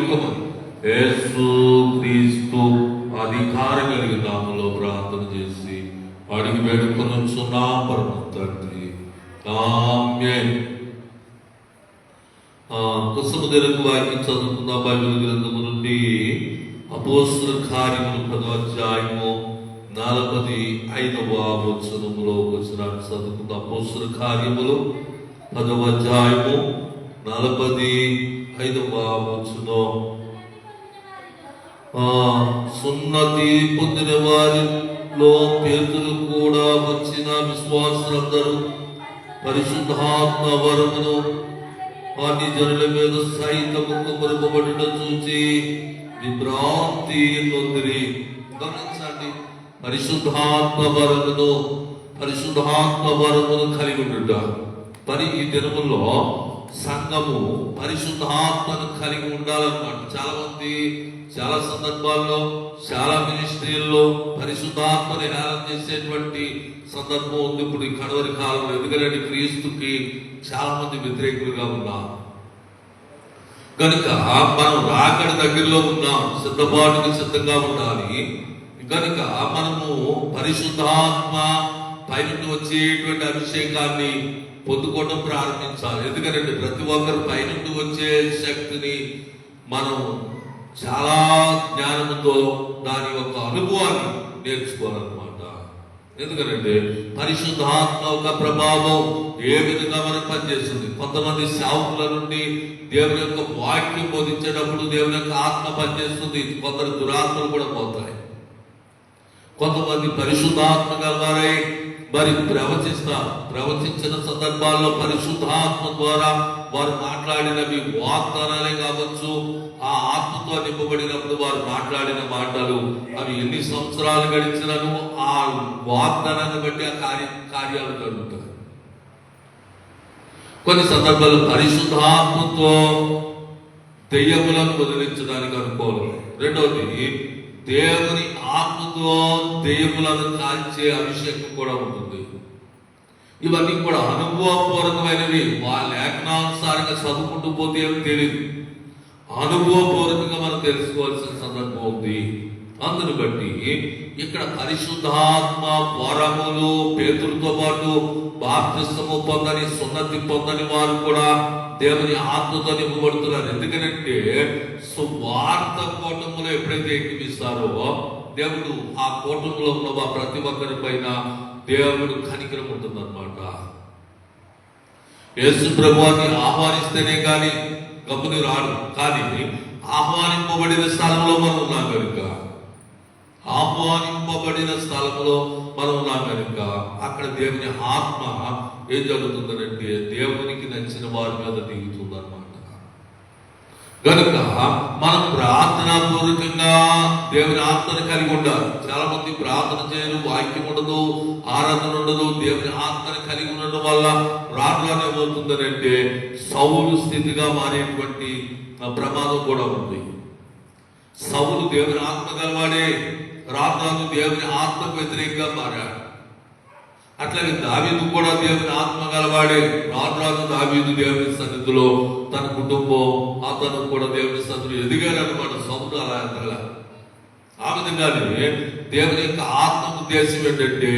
వేడుకోమని యేసు క్రీస్తు అధికారం కలిగిన నామలో ప్రార్థన చేసి అడిగి వేడుకొని పరమ తండ్రి. ఆమేన్. కుసమ తెలుగు వాక్యం చదువుకున్న బైబిల్ గ్రంథము నుండి అపోస్తుల కార్యములు పదవాధ్యాయము నలభై ఐదవ వచనములో వచ్చిన చదువుకున్న అపోస్తుల కార్యములు పదవ అధ్యాయము నలభై ఐదవ వచనం సున్నతి పొందిన వారిలో పేతులు కూడా వచ్చిన విశ్వాసులందరూ పరిశుద్ధాత్మ వరమును వాటి జనుల మీద సైతము కుమరుపబడుట చూచి విభ్రాంతి నొందిరి గమనించండి పరిశుద్ధాత్మ వరమును పరిశుద్ధాత్మ వరమును కలిగి ఉండుట మరి ఈ దినములో సంఘము పరిశుద్ధాత్మను కలిగి ఉండాలన్నమాట. చాలా మంది చాలా సందర్భాల్లో చాలా మినిస్ట్రీల్లో పరిశుద్ధాత్మని హేళన చేసేటువంటి సందర్భం ఉంది ఇప్పుడు ఈ కడవరి కాలంలో. ఎందుకంటే క్రీస్తుకి చాలా మంది వ్యతిరేకులుగా ఉన్నారు. కనుక మనం రాకడ దగ్గరలో ఉన్నాం సిద్ధపాటుకు సిద్ధంగా ఉండాలి. కనుక మనము పరిశుద్ధాత్మ పైన వచ్చేటువంటి అభిషేకాన్ని పొందుకోవడం ప్రారంభించాలి. ఎందుకంటే ప్రతి ఒక్కరు పైనుండి వచ్చే శక్తిని మనం చాలా జ్ఞానంతో దాని యొక్క అనుభవాన్ని నేర్చుకోవాలన్నమాట. ఎందుకంటే పరిశుద్ధాత్మ యొక్క ప్రభావం ఏ విధంగా మనం పనిచేస్తుంది? కొంతమంది సేవకుల నుండి దేవుని యొక్క వాక్యం బోధించేటప్పుడు దేవుని యొక్క ఆత్మ పనిచేస్తుంది. కొందరు దురాత్మలు కూడా పోతాయి. కొంతమంది పరిశుద్ధాత్మ గలవారై మరి ప్రవచిస్తా ప్రవచించిన సందర్భాల్లో పరిశుద్ధాత్మ ద్వారా వారు మాట్లాడినవి వాగ్దానాలే కావచ్చు. ఆ ఆత్మతో నింపబడినప్పుడు వారు మాట్లాడిన మాటలు అవి ఎన్ని సంవత్సరాలు గడిచినను ఆ వాగ్దానాన్ని బట్టి ఆ కార్య కార్యాలు జరుగుతాయి. కొన్ని సందర్భాల్లో పరిశుద్ధాత్మతో దెయ్యములను వదిలించడానికి అనుకోవాలి. రెండవది దేవుని ఆత్మతో దేవులను కాల్చే అభిషేకం కూడా ఉంటుంది. ఇవన్నీ కూడా అనుభవపూర్వకమైనవి. వాళ్ళ లేఖనానుసారంగా చదువుకుంటూ పోతే ఏమి తెలియదు అనుభవపూర్వకంగా మనం తెలుసుకోవాల్సిన సందర్భం ఉంది. అందును బట్టి ఇక్కడ పరిశుద్ధాత్మ వరములు పేతులతో పాటు బాప్తిస్తము పొందని సున్నతి పొందని వారు కూడా దేవుని ఆత్మతో నింపబడుతున్నారు. ఎందుకంటే సువార్త కూటములో ఎప్పుడైతే ఎక్కిపిస్తారో దేవుడు ఆ కూటములో ఉన్న వా- ప్రతి ఒక్కరి పైన దేవుడు కనికరం ఉంటుందన్నమాట. యేసు ప్రభువాన్ని ఆహ్వానిస్తేనే కానీ గమ్ముని రాడు. కానీ ఆహ్వానింపబడిన స్థలంలో మనం ఉన్నాం కనుక. ఆహ్వానింపబడిన స్థలంలో మనం ఉన్నాం కనుక అక్కడ దేవుని ఆత్మ ఏం జరుగుతుందంటే దేవునికి నచ్చిన వారి మీద దిగుతుంది అనమాట కనుక మనం ప్రార్థనా పూర్వకంగా దేవుని ఆత్మను కలిగి ఉండాలి. చాలా మంది ప్రార్థన చేయరు వాక్యం ఉండదు ఆరాధన ఉండదు దేవుని ఆత్మను కలిగి ఉండడం వల్ల ప్రార్థన ఏమవుతుందనంటే సౌలు స్థితిగా మారేటువంటి ఆ, ప్రమాదం కూడా ఉంది. సౌలు దేవుని ఆత్మ గలవాడే. రాజు దేవుని ఆత్మకు వ్యతిరేకంగా మారాడు. అట్లాగే దావీదు కూడా దేవుని ఆత్మ గలవాడే రాజు దావీదు దేవుని సన్నిధిలో తన కుటుంబం అతను కూడా దేవుని సన్నిధిలో ఎదిగారనమాట అనమాట అలా ఆ విధంగానే దేవుని యొక్క ఆత్మ ఉద్దేశం ఏంటంటే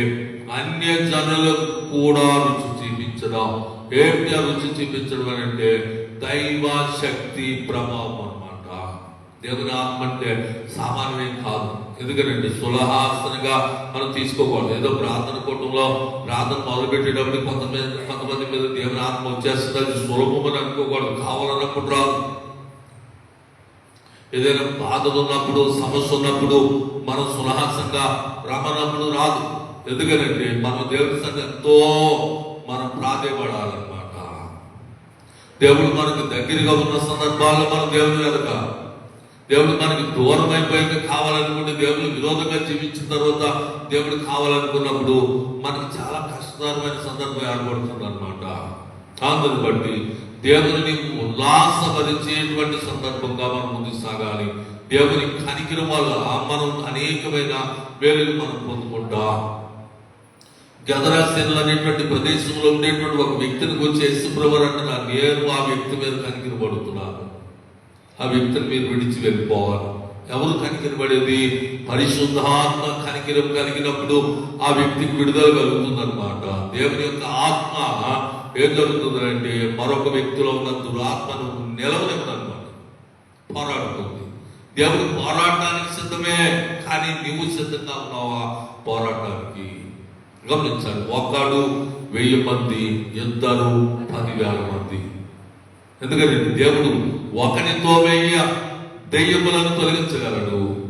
అన్య జనులకు కూడా రుచి చూపించడం. ఏమిటి రుచి చూపించడం అని అంటే దైవ శక్తి ప్రభావం. దేవుని ఆత్మ అంటే సామాన్యం కాదు. ఎందుకంటే సులహాసనగా మనం తీసుకోకూడదు. ఏదో ప్రార్థన కూటంలో ప్రార్థన మొదలుపెట్టేటప్పుడు కొంతమంది కొంతమంది మీద దేవుని ఆత్మ వచ్చేస్తుందని అది అని అనుకోకూడదు. కావాలన్నప్పుడు రాదు. ఏదైనా బాధలు ఉన్నప్పుడు సమస్య ఉన్నప్పుడు మనం సులహాసంగా రమ్మన్నప్పుడు రాదు. ఎందుకంటే మనం దేవుని సంగతి ఎంతో మనం ప్రాధేయపడాలన్నమాట. దేవుడు మనకు దగ్గరగా ఉన్న సందర్భాల్లో మనం దేవుని వెనక దేవుడు మనకి దూరం అయిపోయాక కావాలనుకుంటే దేవుడు విరోధంగా జీవించిన తర్వాత దేవుడు కావాలనుకున్నప్పుడు మనకి చాలా కష్టతరమైన సందర్భం ఏర్పడుతుంది అనమాట అందుని బట్టి దేవుని ఉల్లాసపరిచేటువంటి సందర్భంగా మనం ముందుకు సాగాలి. దేవుని కనికిన వల్ల మనం అనేకమైన వేలులు మనం పొందుకుంటాం. గదరాశీలు అనేటువంటి ప్రదేశంలో ఉండేటువంటి ఒక వ్యక్తిని వచ్చి యశుప్రవర్ అంటే నా నేను ఆ వ్యక్తి మీద కనికిరపడుతున్నాను. ఆ వ్యక్తిని మీరు విడిచి వెళ్ళిపోవాలి. ఎవరు కనికరపడేది పరిశుద్ధాత్మ కనికరం కలిగినప్పుడు ఆ వ్యక్తికి విడుదల కలుగుతుందన్నమాట. దేవుని యొక్క ఆత్మ ఏం జరుగుతుందంటే మరొక వ్యక్తిలో ఉన్న దురాత్మను నిలవనివ్వదన్నమాట. పోరాడుతుంది. దేవుడు పోరాడటానికి సిద్ధమే కానీ నువ్వు సిద్ధంగా ఉన్నావా? పోరాడటానికి గమనించాలి ఒక్కడు వెయ్యి మంది ఇద్దరు పదివేల మంది. ఎందుకంటే దేవుడు ఒకరితో వెయ్యి దెయ్యములను తొలగించగలడు.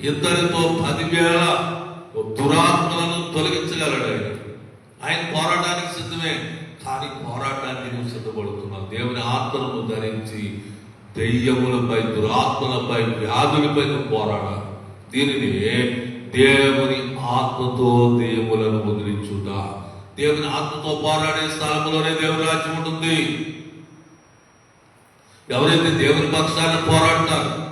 ఇద్దరితో పదివేల దురాత్మలను తొలగించగలడు. ఆయన ఆయన పోరాటానికి సిద్ధమే కానీ పోరాటానికి నువ్వు సిద్ధపడుతున్నావు. దేవుని ఆత్మను ధరించి దెయ్యములపై దురాత్మలపై వ్యాధులపై నువ్వు పోరాడాలి. దీనిని దేవుని ఆత్మతో దేవులను వదిలించుట దేవుని ఆత్మతో పోరాడే స్థలంలోనే దేవుని రాజ్యం ఉంటుంది. ఎవరైతే దేవుని పక్షాన పోరాడతారు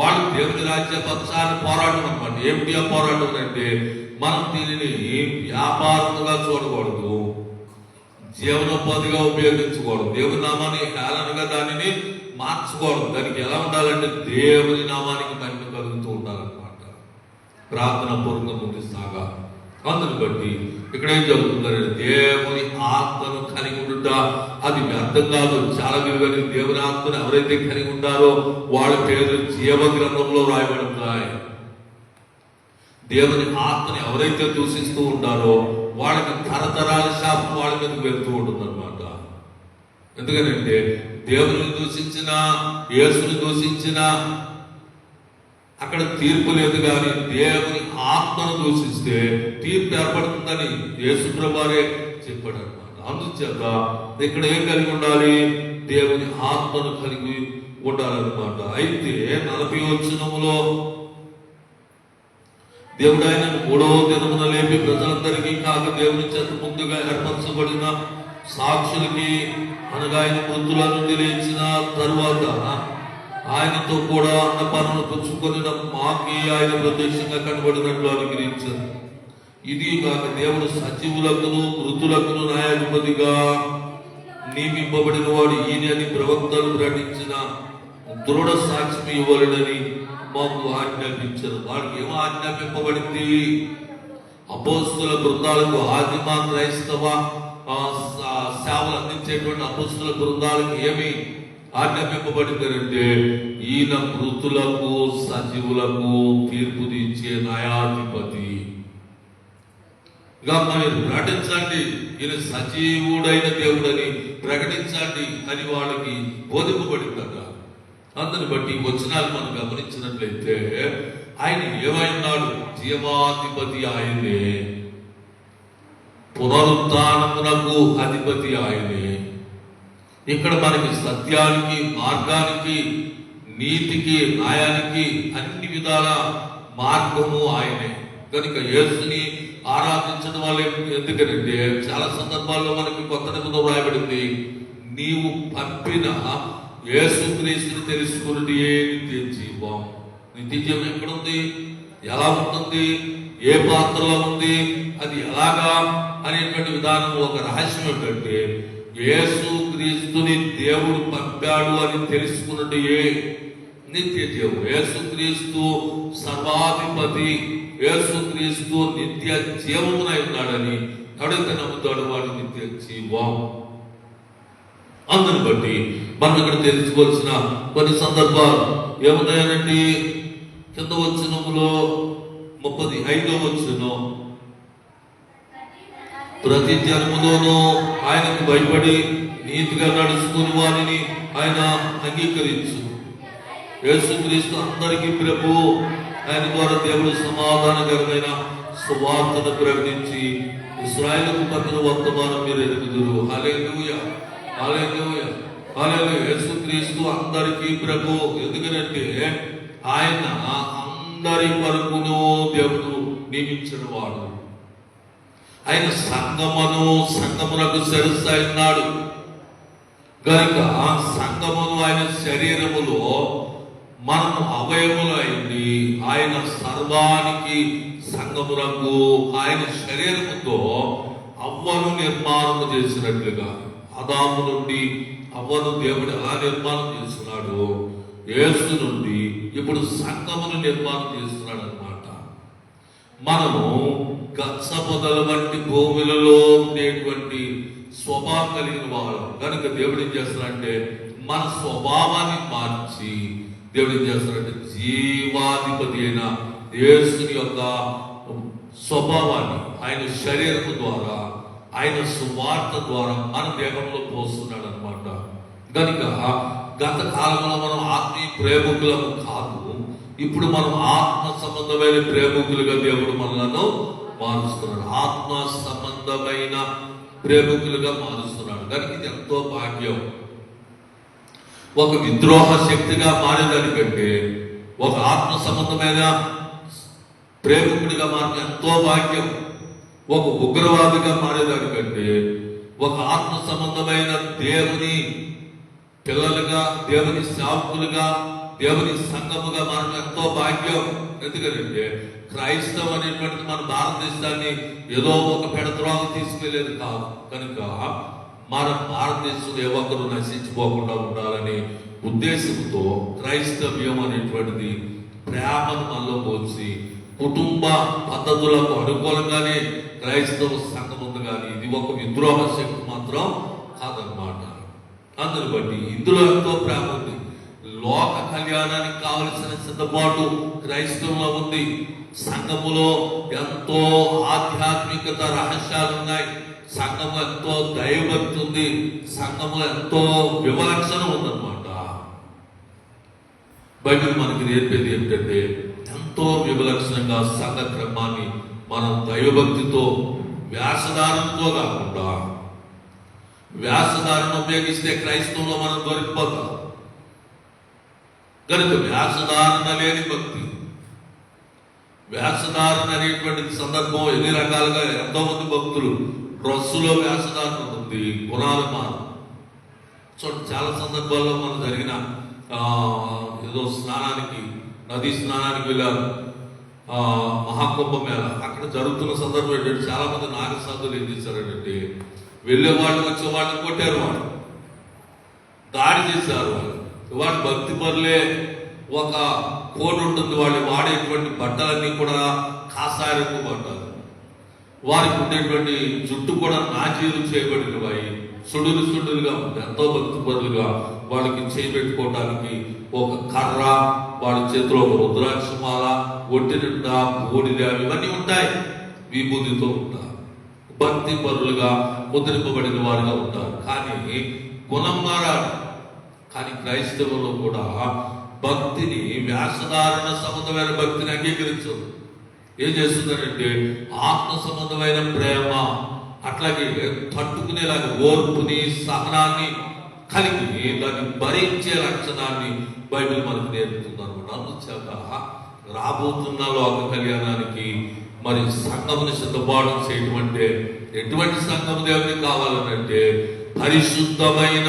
వాళ్ళు దేవుని రాజ్య పక్షాన్ని పోరాటం అనమాట ఏమిటి ఆ పోరాటం అంటే మనం దీనిని వ్యాపారంగా చూడకూడదు. జీవనోపాధిగా ఉపయోగించకూడదు. దేవుని నామాన్ని హేళనగా దానిని మార్చకూడదు. దానికి ఎలా ఉండాలంటే దేవుని నామానికి మహిమ కలుగుతూ ఉండాలన్నమాట. ప్రార్థన పూర్వకంగా ముందు సాగా అందుని బట్టి ఇక్కడ ఏం జరుగుతుందంటే దేవుని ఆత్మను కలిగి ఉండుట. అది వ్యర్థం కాదు. చాలా విలువైన దేవుని ఆత్మను ఎవరైతే కలిగి ఉంటారో వాళ్ళ పేరు జీవ గ్రంథంలో రాయబడతాయి దేవుని ఆత్మని ఎవరైతే దూషిస్తూ ఉంటారో వాళ్ళకి తరతరాల శాపం వాళ్ళ మీదకి వెళ్తూ ఉంటుంది అనమాట ఎందుకనంటే దేవుని దూషించిన యేసుని దూషించిన అక్కడ తీర్పు లేదు కానీ దేవుని ఆత్మను దూషిస్తే తీర్పు ఏర్పడుతుందని యేసుప్రభారే చెప్పాడు అనమాట అందుచేత ఇక్కడ ఏం కలిగి ఉండాలి? దేవుని ఆత్మను కలిగి ఉండాలన్నమాట. అయితే నలభై వచ్చినములో దేవుడు ఆయన మూడవ దినమున లేపి ప్రజలందరికీ కాక దేవుని చేత ముందుగా ఏర్పరచబడిన సాక్షులకి అనగా ఆయన మృతుల నుండి లేచిన తరువాత ఆయనతో కూడా అన్నపానను పుచ్చుకొని మాకే ఆయన ప్రత్యక్షంగా కనబడినట్లు అనుగ్రహించారు. ఇది కాక దేవుడు సజీవులకును మృతులకును న్యాయాధిపతిగా నియమింపబడిన వాడు ఈయన అని ప్రవక్తలు ప్రకటించిన దృఢ సాక్ష్యం ఇవ్వాలని మాకు ఆజ్ఞాపించారు. వాడికి ఏమో ఆజ్ఞాపింపబడింది? అపోస్తుల బృందాలకు ఆదిమ క్రైస్తవ సేవలు అందించేటువంటి అపోస్తుల బృందాలకు ఏమి ఆజ్ఞాపింపబడిందంటే ఈయన మృతులకు సజీవులకు తీర్పు తీర్చే న్యాయాధిపతి. ఇక మీరు ప్రకటించండి. ఈయన సజీవుడైన దేవుడని ప్రకటించండి. అని వాళ్ళకి బోధింపబడిందట. అందుని బట్టి వచ్చినాలు వచనాలు మనం గమనించినట్లయితే ఆయన ఏమైనాడు జీవాధిపతి ఆయనే. పునరుత్నమునకు అధిపతి ఆయనే. ఇక్కడ మనకి సత్యానికి మార్గానికి నీతికి న్యాయానికి అన్ని విధాల మార్గము ఆయనే. కనుక యేసుని ఆరాధించడం వల్ల ఎందుకనంటే చాలా సందర్భాల్లో మనకి కొత్త నిబంధన రాయబడింది నీవు పంపిన యేసుక్రీస్తుని తెలుసుకున్నది ఏ నిత్య జీవం. నిత్య జీవం ఎక్కడుంది? ఎలా ఉంటుంది? ఏ పాత్రలో ఉంది? అది ఎలాగా? అనేటువంటి విధానం ఒక రహస్యం ఏంటంటే యేసు క్రీస్తుని దేవుడు పంపాడు అని తెలుసుకున్నట్టు నిత్య జీవం యేసుక్రీస్తు సర్వాధిపతి యేసుక్రీస్తు నిత్య జీవమునై ఉన్నాడని ఎవడైతే నమ్ముతాడు వాడు నిత్య జీవం అందుని బట్టి మనం ఇక్కడ తెలుసుకోవాల్సిన కొన్ని సందర్భాలు ఏమున్నాయనండి? కింద వచ్చినములో ముప్పది ఐదో వచ్చిన ప్రతి జన్మలోనూ ఆయనకు భయపడి నీతిగా నడుచుకుని వారిని ఆయన అంగీకరించు యేసుక్రీస్తు అందరికీ ప్రభు ఆయన ద్వారా దేవుడు సమాధానకరమైన సువార్తను ప్రకటించి ఇస్రాయలకు పంపిన వర్తమానం మీరు ఎదుగుదురు. హల్లెలూయా హల్లెలూయా హల్లెలూయా. యేసుక్రీస్తు అందరికీ ప్రభు ఎందుకనంటే ఆయన అందరి వరకును దేవుడు నియమించిన వాడు. ఆయన సంగమను సంగములకు శిరస్సు ఉన్నాడు. కనుక సంగమును ఆయన శరీరములో మనం అవయములు అయింది ఆయన సర్వానికి సంగములకు ఆయన శరీరముతో అవ్వను నిర్మాణము చేసినట్లుగా. అదాము నుండి అవ్వను దేవుడు ఎలా నిర్మాణం చేస్తున్నాడు? యేసు నుండి ఇప్పుడు సంగమును నిర్మాణం చేస్తున్నాడు. మనము గచ్చపొదల వంటి భూములలో ఉండేటువంటి స్వభావం కలిగిన వాళ్ళం. కనుక దేవుడు ఏం చేస్తాడంటే మన స్వభావాన్ని మార్చి దేవుడు ఏం చేస్తాడంటే జీవాధిపతి అయిన యేసుని యొక్క స్వభావాన్ని ఆయన శరీరం ద్వారా ఆయన సువార్త ద్వారా మన దేహంలో పోస్తున్నాడు అనమాట కనుక గత కాలంలో మనం ఆత్మీయ ప్రేమికులము కాదు. ఇప్పుడు మనం ఆత్మ సంబంధమైన ప్రేమికులుగా దేవుడు మనలను మారుస్తున్నాడు. ఆత్మ సంబంధమైన ప్రేమికులుగా మారుస్తున్నాడు. దానికి ఇది ఎంతో భాగ్యం. ఒక విద్రోహ శక్తిగా మారేదానికంటే ఒక ఆత్మ సంబంధమైన ప్రేమికుడిగా మారిన ఎంతో భాగ్యం ఒక ఉగ్రవాదిగా మారేదానికంటే ఒక ఆత్మ సంబంధమైన దేవుని పిల్లలుగా దేవుని సేవకులుగా దేవుని సంఘముగా మనం ఎంతో భాగ్యం. ఎందుకంటే క్రైస్తవం అనేటువంటిది మన భారతదేశాన్ని ఏదో ఒక పెడద్రోహం తీసుకెళ్ళేదు కాదు. కనుక మన భారతదేశంలో ఏ ఒక్కరు నశించిపోకుండా ఉండాలని ఉద్దేశంతో క్రైస్తవ్యం అనేటువంటిది ప్రేమను మనలో పోల్చి కుటుంబ పద్ధతులకు అనుకూలంగానే క్రైస్తవ సంఘం ఉంది కానీ ఇది ఒక విద్రోహ శక్తి మాత్రం కాదనమాట అందుని బట్టి ఇందులో ఎంతో ప్రేమ ఉంది. లోక కళ్యాణానికి కావలసిన సిద్ధపాటు క్రైస్తవంలో ఉంది. సంఘములో ఎంతో ఆధ్యాత్మికత రహస్యాలు ఉన్నాయి. సంఘము ఎంతో దైవభక్తి ఉంది. సంఘములో ఎంతో వివక్షణ ఉందన్నమాట. బైబిల్ మనకి నేర్పేది ఏమిటంటే ఎంతో వివలక్షణంగా సంఘ క్రమాన్ని మనం దైవభక్తితో వ్యాసదానంతో కాకుండా వ్యాసదారణ ఉపయోగిస్తే క్రైస్తవంలో మనం దొరికిపోతాం కనుక వ్యాసధారణ లేని భక్తి. వ్యాసధారణ అనేటువంటి సందర్భం ఎన్ని రకాలుగా ఎంతో మంది భక్తులు డ్రస్సులో వ్యాసధారణ ఉంది పురాణ మారు. చూడండి చాలా సందర్భాల్లో మనం జరిగిన ఆ, ఏదో స్నానానికి నదీ స్నానానికి వెళ్ళారు ఆ, మహాకుంభ మేళ. అక్కడ జరుగుతున్న సందర్భం ఏంటంటే చాలా మంది నాగసాధులు ఏం చేశారంటే వెళ్ళే వాళ్ళు వచ్చే వాళ్ళని కొట్టారు వాళ్ళు. దాడి చేశారు వాళ్ళు. వాడు భక్తి పరులే. ఒక కోడ్ ఉంటుంది వాళ్ళు వాడేటువంటి బట్టలన్నీ కూడా కాసాయపు బట్టలు. వారికి ఉండేటువంటి జుట్టు కూడా నాచీలు చేయబడినవి. సుడులు సుడులుగా ఉంటాయి ఎంతో భక్తి పరులుగా వాళ్ళకి చేయబెట్టుకోవడానికి ఒక కర్ర వాళ్ళ చేతిలో ఒక రుద్రాక్షమాల ఒంటి నిండా బూడిద ఇవన్నీ ఉంటాయి. విభూతితో ఉంటారు. భక్తి పరులుగా ముద్రింపబడిన వారుగా ఉంటారు. కానీ గుణం మారాలి. కానీ క్రైస్తవులు కూడా భక్తిని వ్యాసధారణ సంబంధమైన భక్తిని అంగీకరించదు ఏం చేస్తుందంటే ఆత్మ సంబంధమైన ప్రేమ అట్లాగే తట్టుకునేలాగా ఓర్పుని సహనాన్ని కలిగి దాన్ని భరించే లక్షణాన్ని బైబిల్ మనకు నేర్పుతుంది అనమాట అందుచేత రాబోతున్న లోక కళ్యాణానికి మరి సంఘముని సిద్ధపాటు చేయటం అంటే ఎటువంటి సంఘము దేవునికి కావాలనంటే పరిశుద్ధమైన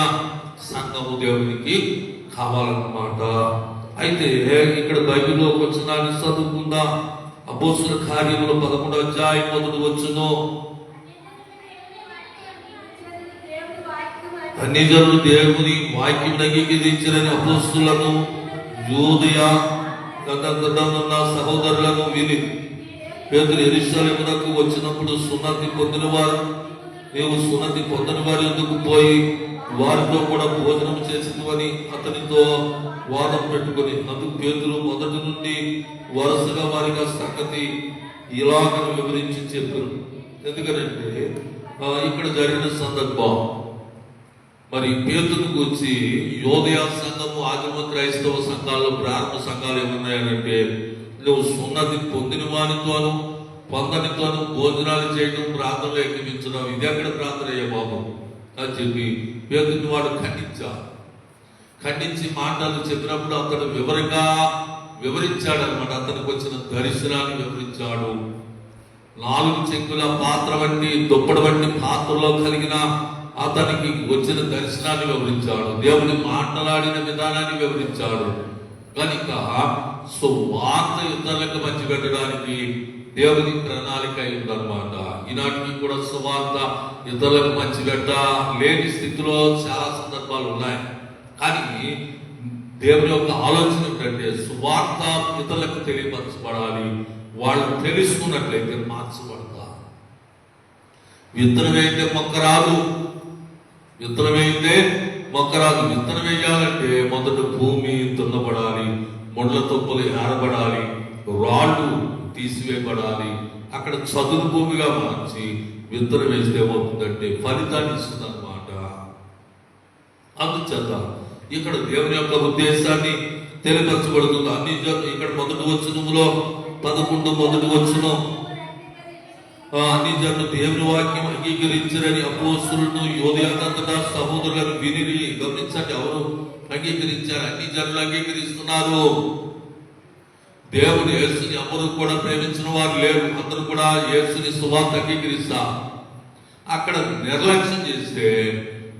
సంఘము దేవునికి కావాలన్నమాట. అయితే ఇక్కడ బైబిల్లో వచ్చిన దాన్ని చదువుకుందా అపోసుల కార్యములు పదకొండు అధ్యాయం మొదటి వచ్చును. అన్ని దేవుని వాక్యం అంగీకరించిన అపోస్తులను యూదయ తదనంతటనున్న సహోదరులను విని పేదలు ఎరుషలేమునకు వచ్చినప్పుడు సున్నతి పొందిన వారు నీవు సున్నతి పొందని వారి ఎందుకు పోయి వారితో కూడా భోజనం చేసిందని అతనితో వాదం పెట్టుకొని అందుకు పేతులు మొదటి నుండి వరుసగా వారికి సంగతి ఇలాగ వివరించి చెప్పారు. ఎందుకంటే ఇక్కడ జరిగిన సందర్భం. మరి పేతులకు వచ్చి యోదయా సంఘము ఆదిమ క్రైస్తవ సంఘాల్లో ప్రారంభ సంఘాలు ఏమున్నాయనంటే నువ్వు సున్నతి పొందిన వానితోనూ పొందనితోనూ భోజనాలు చేయడం ప్రార్థనలు ఎక్కించడం ఇది అక్కడ ప్రార్థన అయ్యే బాబు? అని చెప్పి పేతుని వాడు ఖండించాడు ఖండించి మాటలు చెప్పినప్పుడు అతడు వివరంగా వివరించాడు అనమాట అతనికి వచ్చిన దర్శనాన్ని వివరించాడు. నాలుగు చెక్కుల పాత్ర వంటి దుప్పటి వంటి పాత్రలో కలిగిన అతనికి వచ్చిన దర్శనాన్ని వివరించాడు. దేవుని మాట్లాడిన విధానాన్ని వివరించాడు. కనుక సువార్త ఇతరులకు మంచి పెట్టడానికి దేవుని ప్రణాళిక ఉందన్నమాట ఈనాటికి కూడా సువార్త ఇతరులకు మంచి పెట్ట లేని స్థితిలో చాలా సందర్భాలు ఉన్నాయి. కానీ దేవుని యొక్క ఆలోచన ఏంటంటే సువార్త ఇతరులకు తెలియపరచబడాలి. వాళ్ళు తెలుసుకున్నట్లయితే మార్చబడతారు. విత్తనం వేయితే మొక్క రాదు విత్తనం వేయితే మొక్క రాదు విత్తనం వేయాలంటే మొదట భూమి దున్నబడాలి ముళ్ళ తుప్పలు ఏరబడాలి రాళ్ళు తీసివేయబడాలి. అక్కడ చదువు భూమిగా మార్చి విత్తనం వేస్తే ఏమవుతుందంటే ఫలితాన్ని ఇస్తుంది అనమాట అందుచేత ఇక్కడ దేవుని యొక్క ఉద్దేశాన్ని తెలియపరచబడుతుంది. అన్ని ఇక్కడ మొదటి వచనములో పదకొండు మొదటి వచ్చిన ఆ, అన్ని జన్లు దేవుని వాక్యం అంగీకరించరని అపోస్తులను యోధయాదంతటా సహోదరులను విని గమనించండి ఎవరు అంగీకరించారు? అన్ని జన్లు అంగీకరిస్తున్నారు. దేవుని యేసుని ఎవరు కూడా ప్రేమించిన వారు లేరు. అందరూ కూడా యేసుని సువార్త అంగీకరిస్తా అక్కడ నిర్లక్ష్యం చేస్తే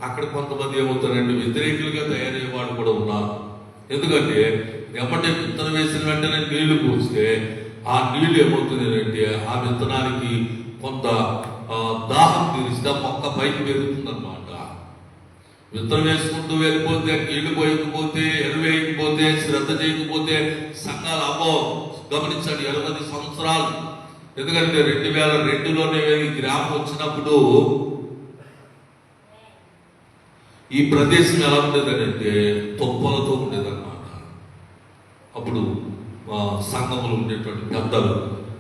అక్కడ కొంతమంది ఏమవుతారండి వ్యతిరేకులుగా తయారయ్యే వాళ్ళు కూడా ఉన్నారు. ఎందుకంటే ఎమ్మటే విత్తనం వేసిన వెంటనే నీళ్ళు పోస్తే ఆ నీళ్ళు ఏమవుతుంది అంటే ఆ విత్తనానికి కొంత దాహం తీరిస్తే మొక్క పైకి పెరుగుతుంది యుద్ధం వేసుకుంటూ వెళ్ళిపోతే నీళ్ళు పోయకపోతే ఎరువేయకపోతే శ్రద్ధ చేయకపోతే సంఘాలు అమ్మో గమనించండి ఎనిమిది సంవత్సరాలు. ఎందుకంటే రెండు వేల రెండులోనే ఈ గ్రామం వచ్చినప్పుడు ఈ ప్రదేశం ఎలా ఉండేదనంటే తొప్పలతో ఉండేదన్నమాట. అప్పుడు సంఘములు ఉండేటువంటి పెద్దలు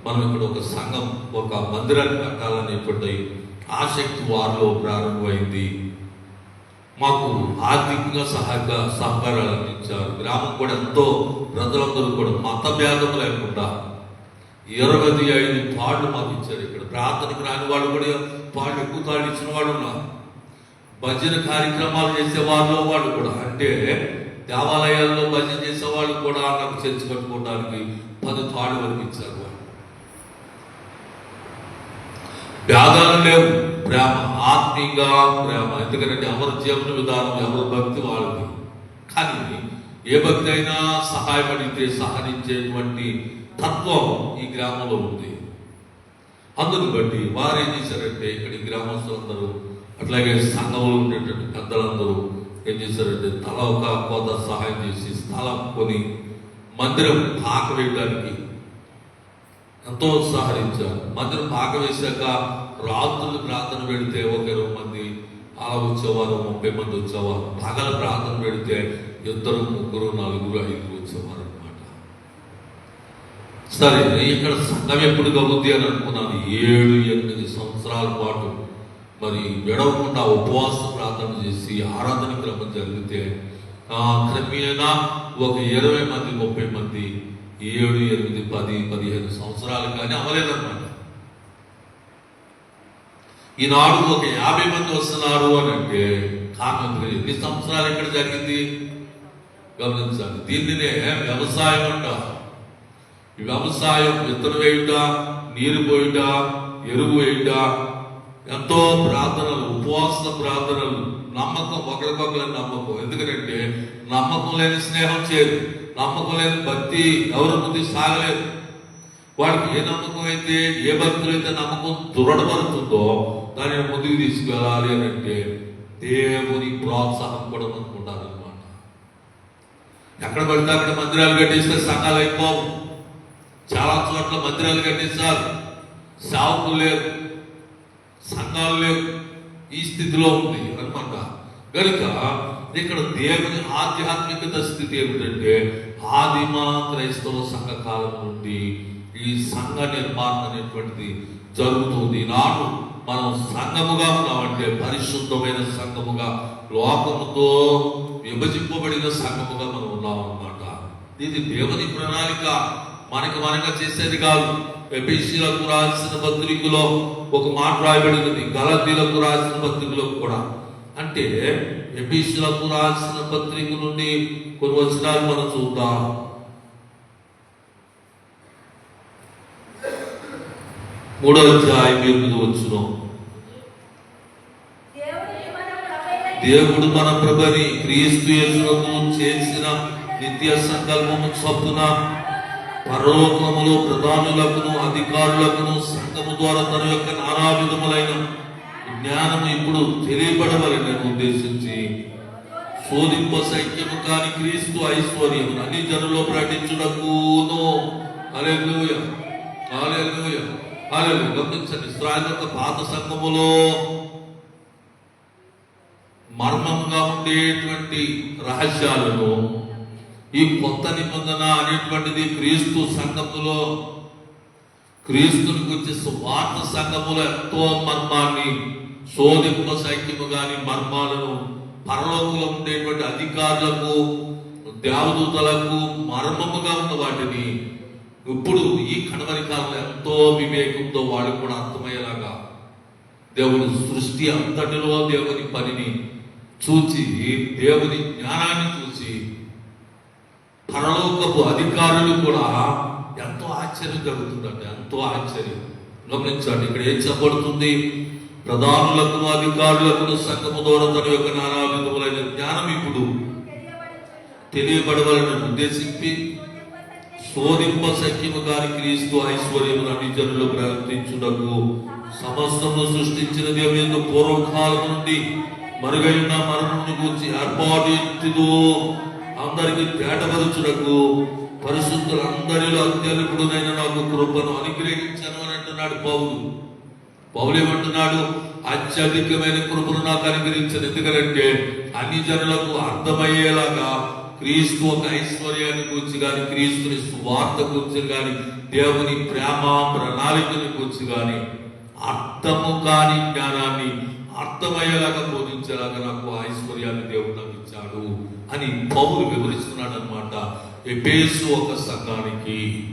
మనం ఇక్కడ ఒక సంఘం ఒక మందిరాన్ని కట్టాలనేటువంటి ఆసక్తి వారిలో ప్రారంభమైంది. మాకు ఆర్థికంగా సహాయంగా సహకారాలు అందించారు. గ్రామం కూడా ఎంతో ప్రజలందరూ కూడా మత భేదం లేకుండా ఇరవై ఐదు తాళ్ళు మాకు ఇచ్చారు ఇక్కడ. ప్రార్థనకు రాని వాళ్ళు కూడా తాళ్ళు ఎక్కువ తాళ్ళు ఇచ్చిన వాళ్ళు ఉన్నారు. భజన కార్యక్రమాలు చేసే వాళ్ళు వాళ్ళు కూడా. అంటే దేవాలయాల్లో భజన చేసే వాళ్ళు కూడా నాకు చర్చ కట్టుకోవడానికి పది తాళ్ళు వరకు ఇచ్చారు వాళ్ళు. భేదాలు లేవు. ప్రేమ ఆత్మీయంగా ప్రేమ ఎందుకంటే ఎవరు జీవన విధానం ఎవరు భక్తి వాళ్ళది కానీ ఏ భక్తి అయినా సహాయపడితే సహరించేటువంటి తత్వం ఈ గ్రామంలో ఉంది. అందును బట్టి వారు ఏం చేశారంటే ఇక్కడ గ్రామస్తులందరూ అట్లాగే సంఘంలో ఉండేటువంటి పెద్దలందరూ ఏం చేశారంటే తల ఒక కోత సహాయం చేసి స్థలం కొని మందిరం పాక వేయడానికి ఎంతో సహరించారు మందిరం పాక వేశాక రాత్రులు ప్రార్థన పెడితే ఒక ఇరవై మంది అలా వచ్చేవారు ముప్పై మంది వచ్చేవారు పగల ప్రార్థన పెడితే ఇద్దరు ముగ్గురు నలుగురు ఐదుగురు వచ్చేవారు అనమాట సరే ఇక్కడ సంఘం ఎప్పుడు కలుగుద్ది అని అనుకున్నాను? ఏడు ఎనిమిది సంవత్సరాల పాటు. మరి విడవకుండా ఉపవాస ప్రార్థన చేసి ఆరాధన క్రమం జరిగితే క్రమేణా ఒక ఇరవై మంది ముప్పై మంది ఏడు ఎనిమిది పది పదిహేను సంవత్సరాలు కానీ అవ్వలేదన్నమాట. ఈనాడు ఒక యాభై మంది వస్తున్నారు అని అంటే కారణం ఎన్ని సంవత్సరాలు ఇక్కడ జరిగింది? గమనించాలి. దీనినే వ్యవసాయం అంటారు. ఈ వ్యవసాయం విత్తనం వేయుట నీరు పోయుట ఎరువు వేయుట ఎంతో ప్రార్థనలు ఉపవాస ప్రార్థనలు నమ్మకం ఒకరికొకరి నమ్మకం. ఎందుకంటే నమ్మకం లేని స్నేహం చేయదు. నమ్మకం లేని భక్తి ఎవరి ముందు సాగలేదు. వాడికి ఏ నమ్మకం అయితే ఏ భక్తులు అయితే నమ్మకం దృఢపడుతుందో దానిని ముందుకు తీసుకెళ్ళాలి అని అంటే దేవుని ప్రోత్సాహం కూడా మనకు ఉండాలన్నమాట. ఎక్కడ పడితే అక్కడ మందిరాలు కట్టిస్తే సంఘాలు అయిపోవు చాలా చోట్ల మందిరాలు కట్టిస్తారు. సేవకులు లేవు. సంఘాలు లేవు. ఈ స్థితిలో ఉంది అనమాట కనుక ఇక్కడ దేవుని ఆధ్యాత్మికత స్థితి ఏమిటంటే ఆదిమ క్రైస్తవ సంఘ కాలం నుండి ఈ సంఘ నిర్మాణం అనేటువంటిది జరుగుతుంది. ఈనాడు మనం సంఘముగా ఉన్నామంటే పరిశుద్ధమైన సంఘముగా లోకముతో విభజింపబడిన సంఘముగా మనం ఉన్నాం అన్నమాట ఇది దేవుని ప్రణాళిక. మనకి మనగా చేసేది కాదు. ఎపిసీలకు రాసిన పత్రికలో ఒక మాట రాయబడినది. గలతీలకు రాసిన పత్రికలో కూడా. అంటే ఎపిసీలకు రాసిన పత్రిక నుండి కొన్ని వచనాలు మనం చూద్దాం. మూడో అధ్యాయం ఎనిమిది వచ్చును. దేవుడు మన ప్రభని క్రీస్తు యేసునందు చేసిన నిత్య సంకల్పము చొప్పున పరలోకములో ప్రధానులకును అధికారులకును సంఘము ద్వారా తన యొక్క నానా విధములైన జ్ఞానం ఇప్పుడు తెలియబడవలని ఉద్దేశించి శోధింప సైక్యము కాని క్రీస్తు ఐశ్వర్యం అన్ని జనుల్లో ప్రకటించుటకును. అలెలుయ అలెలుయ హల్లెలూయా గమనించండి ఇస్రాయల్ యొక్క పాత సంఘములో మర్మంగా ఉండేటువంటి రహస్యాలను ఈ కొత్త నిబంధన అనేటువంటిది క్రీస్తు సంఘములో క్రీస్తుని గురించి సువార్త సంఘములో ఎంతో మర్మాన్ని శోధింప సైక్యము గాని మర్మాలను పరలోకంలో ఉండేటువంటి అధికారులకు దేవదూతలకు మర్మముగా ఉన్న వాటిని ఇప్పుడు ఈ కడవరి కాలంలో ఎంతో వివేకంతో వాళ్ళు కూడా అర్థమయ్యేలాగా దేవుని సృష్టి అంతటిలో దేవుని పనిని చూచి దేవుని జ్ఞానాన్ని చూసి పరలోకపు అధికారులు కూడా ఎంతో ఆశ్చర్యం జరుగుతుందండి. ఎంతో ఆశ్చర్యం. గమనించండి ఇక్కడ ఏం చెప్పబడుతుంది? ప్రధానులకు అధికారులకు సంఘము ద్వారా తన యొక్క నానా విధములైన జ్ఞానం ఇప్పుడు తెలియబడవలని ఉద్దేశించి శోధింప సఖ్యము కాని క్రీస్తు ఐశ్వర్యము అన్ని జనులు ప్రవర్తించుటకు సమస్తము సృష్టించిన దేవుడు పూర్వకాలం నుండి మరుగైన మరణమును గురించి ఏర్పాటు అందరికి తేటపరచుటకు పరిశుద్ధులందరిలో అత్యల్పుడునైన నాకు కృపను అనుగ్రహించను అని అంటున్నాడు పౌలు. పౌలు ఏమంటున్నాడు అత్యధికమైన కృపను నాకు అనుగ్రహించను. ఎందుకంటే అన్ని జనులకు అర్థమయ్యేలాగా క్రీస్తు ఒక ఐశ్వర్యాన్ని గురించి కానీ క్రీస్తుని స్వార్థ గురించి కానీ దేవుని ప్రేమ ప్రణాళికని గురించి కానీ అర్థము కాని జ్ఞానాన్ని అర్థమయ్యేలాగా బోధించేలాగా నాకు ఐశ్వర్యాన్ని దేవుడు నాకు ఇచ్చాడు అని పౌరు వివరిస్తున్నాడు అనమాట ఎపేసు ఒక సంఘానికి.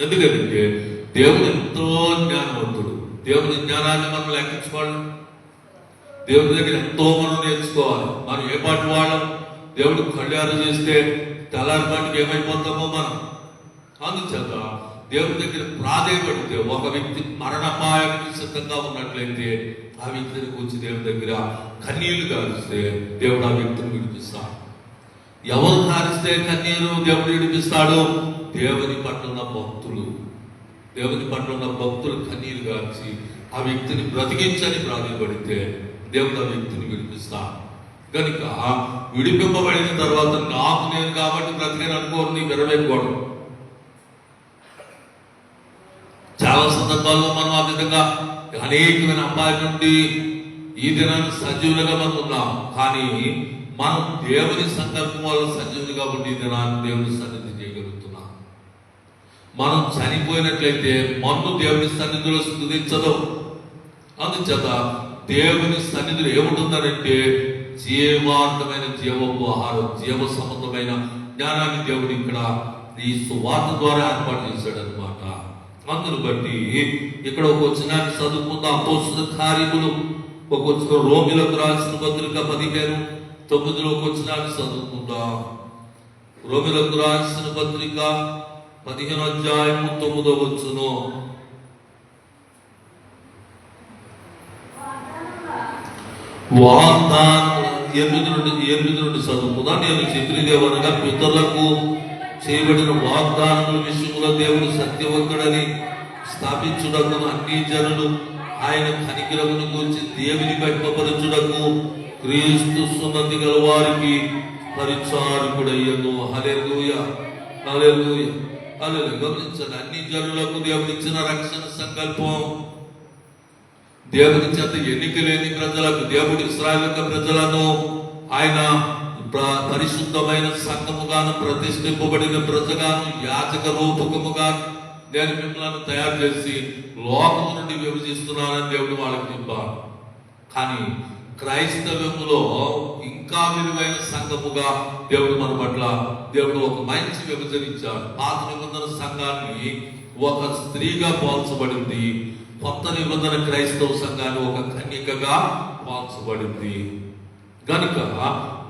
ఎందుకంటే దేవుడు ఎంతో జ్ఞానవంతుడు. దేవుని జ్ఞానాన్ని మనం లెక్కించుకోవాలి. దేవుని దగ్గర ఎంతో మనం నేర్చుకోవాలి. మనం ఏ పాటు వాళ్ళం? దేవుడు కళ్యాణం చేస్తే తెల్లారి పాటికి ఏమైపోతామో మనం. అందుచేత దేవుడి దగ్గర ప్రాధాన్యపడితే ఒక వ్యక్తి మరణపాయానికి సిద్ధంగా ఉన్నట్లయితే ఆ వ్యక్తిని కూర్చి దేవుడి దగ్గర కన్నీళ్ళు కారిస్తే దేవుడు ఆ వ్యక్తిని విడిపిస్తాడు. ఎవరు కారిస్తే కన్నీరు దేవుడు విడిపిస్తాడు? దేవుని పట్ల ఉన్న భక్తులు. దేవుని పట్ల ఉన్న భక్తులు కన్నీరు గార్చి ఆ వ్యక్తిని బ్రతికించని ప్రాధాన్యపడితే దేవుడు ఆ వ్యక్తిని విడిపిస్తాడు. కనుక విడిపింపబడిన తర్వాత నాకు నేను కాబట్టి బ్రతికాను అనుకోరు నీ విరవైపోవడం చాలా సందర్భాల్లో మనం ఆ విధంగా అనేకమైన అమ్మాయి నుండి ఈ దినాన్ని సజీవులుగా మనం ఉన్నాం. కానీ మనం దేవుని సంకల్పం వల్ల సజీవులుగా ఉండి ఈ దినాన్ని దేవుని సన్నిధి చేయగలుగుతున్నాం. మనం చనిపోయినట్లయితే మన్ను దేవుని సన్నిధిలో స్థుతించదు. అందుచేత దేవుని సన్నిధిలో ఏముంటుందనంటే జీవార్థమైన జీవపు ఆహారం జీవ సంబంధమైన జ్ఞానాన్ని దేవుడు ఇక్కడ ఈ సువార్త ద్వారా ఏర్పాటు చేశాడు అనమాట అందును బట్టి ఇక్కడ ఒక వచ్చినాన్ని చదువుకుందాం. అపోస్తుల కార్యములు. ఒక వచ్చిన రోమిలకు రాసిన పత్రిక పదిహేను తొమ్మిదిలో ఒక వచ్చినాన్ని చదువుకుందాం. రోమిలకు రాసిన పత్రిక పదిహేను అధ్యాయము తొమ్మిదో వచ్చును వాగ్దానం ఎనిమిది నుండి ఎనిమిది నుండి చదువుకుందాం నేను చెప్పినదేవనగా పితరులకు చేయబడిన వాగ్దానముల విషయంలో దేవుడు సత్యవంతుడని స్థాపించుటకు అన్ని జనులు ఆయన కనికిరమును గురించి దేవుని బయటపరచుటకు క్రీస్తు సున్నతి గల వారికి పరిచారకుడయ్యను. హలెలుయ హలెలుయ హలెలు గమనించండి అన్ని జనులకు దేవుడిచ్చిన రక్షణ సంకల్పం దేవుని చేత ఎన్నిక లేని ప్రజలకు దేవుడి ఇస్రాయల్ యొక్క ప్రజలను ఆయన పరిశుద్ధమైన సంఘముగాను ప్రతిష్ఠింపబడిన ప్రజగాను యాచక రూపకముగాను నేను మిమ్మల్ని తయారు చేసి లోకము నుండి విభజిస్తున్నానని దేవుడు వాళ్ళకి చెప్పాను కానీ క్రైస్తవ్యములో ఇంకా విలువైన సంఘముగా దేవుడు మన పట్ల దేవుడు ఒక మంచి విభజనించాడు. పాత నిబంధన సంఘాన్ని ఒక స్త్రీగా పోల్చబడింది. కొత్త నిబంధన క్రైస్తవ సంఘాన్ని ఒక కన్యకగా మార్చబడింది. కనుక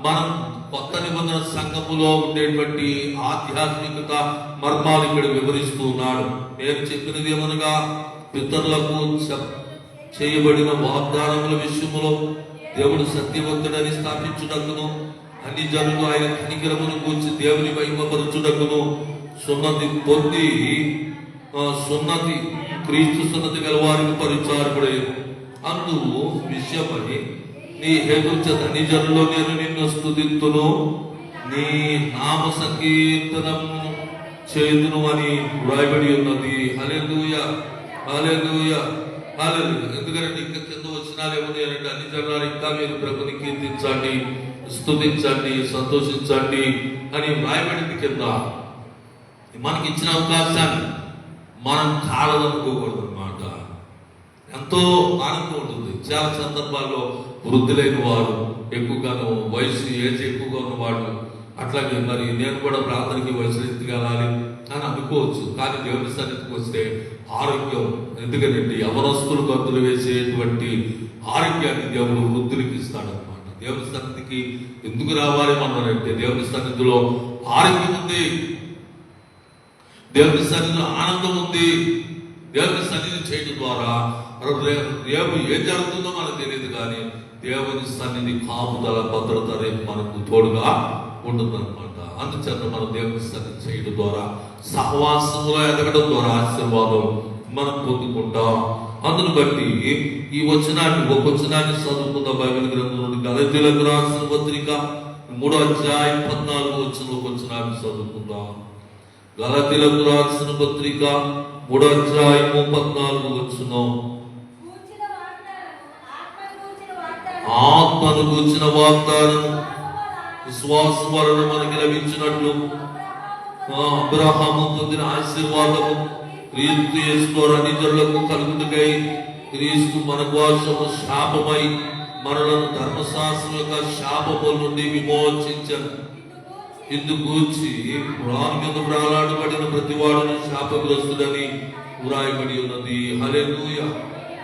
మనం కొత్త నిబంధన సంఘములో ఉండేటువంటి ఆధ్యాత్మికత మర్మాలు ఇక్కడ వివరిస్తూ ఉన్నాడు. నేను చెప్పినది ఏమనగా పితరులకు చేయబడిన వాగ్దానముల విషయములో దేవుడు సత్యవంతుడని స్థాపించుటకును అన్ని జనులు ఆయన కనికరమును కూర్చి దేవుని మహిమపరచుటకును సున్నతి పొంది సున్నతి క్రీస్తు సున్నతి గల వారికి పరిచారకుడే అందు విషయమై నీ హేతు చేత నిజంలో నేను నిన్ను స్తుతిత్తును నీ నామ సంకీర్తనం చేతును అని వ్రాయబడి ఉన్నది. హల్లెలూయ హల్లెలూయ హల్లెలూయ. ఎందుకంటే ఇంకా కింద వచ్చినాలు ఏముంది అంటే అన్ని జనాలు ఇంకా మీరు ప్రభుని కీర్తించండి స్థుతించండి సంతోషించండి అని వ్రాయబడింది కింద. మనకి ఇచ్చిన అవకాశాన్ని మనం కాలదనుకోకూడదు అనమాట ఎంతో ఆనందం ఉంటుంది. చాలా సందర్భాల్లో వృద్ధులైన వారు ఎక్కువగాను వయసు ఏజ్ ఎక్కువగా ఉన్నవాడు అట్లాగే మరి నేను కూడా ప్రార్థనకి వయసు ఎత్తుకెళ్ళాలి అని అనుకోవచ్చు. కానీ దేవుని సన్నిధికి వస్తే ఆరోగ్యం ఎందుకంటే యవనస్తులు గంతులు వేసేటువంటి ఆరోగ్యాన్ని దేవుడు వృద్ధులకి ఇస్తాడనమాట దేవుని సన్నిధికి ఎందుకు రావాలి మనం అంటే దేవుని సన్నిధిలో ఆరోగ్యం ఉంది. దేవుని సన్నిధిలో ఆనందం ఉంది. దేవుని సన్నిధి చేయడం ద్వారా రేపు ఏం జరుగుతుందో మనకు తెలియదు కానీ దేవుని సన్నిధి కాపుదల భద్రత రేపు మనకు తోడుగా ఉంటుందన్నమాట. అందుచేత మనం దేవుని సన్నిధి చేయడం ద్వారా సహవాసంలో ఎదగడం ద్వారా ఆశీర్వాదం మనం పొందుకుంటాం. అందును బట్టి ఈ వచనాన్ని ఒక వచనాన్ని చదువుకుందాం బైబిల్ గ్రంథం గలతీలకు రాసిన పత్రిక మూడో అధ్యాయం పద్నాలుగు వచ్చిన ఒక వచనాన్ని చదువుకుందాం. గలతీలకు రాసిన పత్రిక మూడో అధ్యాయము పద్నాలుగు వచ్చును. ఆత్మను కూర్చిన వాగ్దానం వలన విశ్వాసం వలన మనకి లభించినట్లు. మా అబ్రహాము పొందిన ఆశీర్వాదము క్రీస్తు చేసుకోర నిజులకు కలుగుటకై క్రీస్తు మన కోసము శాపమై మనలను ధర్మశాస్త్రం యొక్క శాపముల నుండి విమోచించారు ఇందుకూర్చి గూర్చి మీద ప్రాణాడుబడిన ప్రతి వాడును శాపగ్రస్తుడని ఉరాయబడి ఉన్నది? హల్లెలూయ.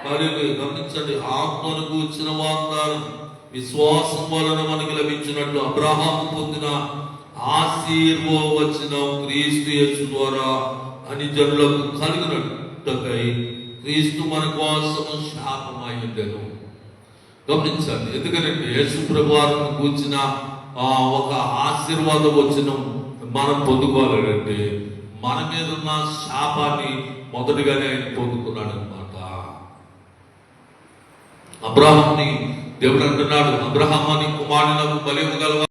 హల్లెలూయ. గమనించండి ఆత్మను కూర్చిన వాగ్దానం విశ్వాసం వలన మనకి లభించినట్లు అబ్రహాం పొందిన ఆశీర్వచనం క్రీస్తు యేసు ద్వారా అని జనులకు కలిగినట్టుకై క్రీస్తు మన కోసము శాపమై ఉండను. గమనించండి ఎందుకంటే యేసు ప్రభావం కూర్చిన ఒక ఆశీర్వాదం వచ్చిన మనం పొందుకోవాలంటే మన మీద ఉన్న శాపాన్ని మొదటిగానే ఆయన పొందుకున్నాడు అనమాట అబ్రహాంని దేవుడు అంటున్నాడు అబ్రహాం అని కుమారులకు బలి ఇవ్వగలవా?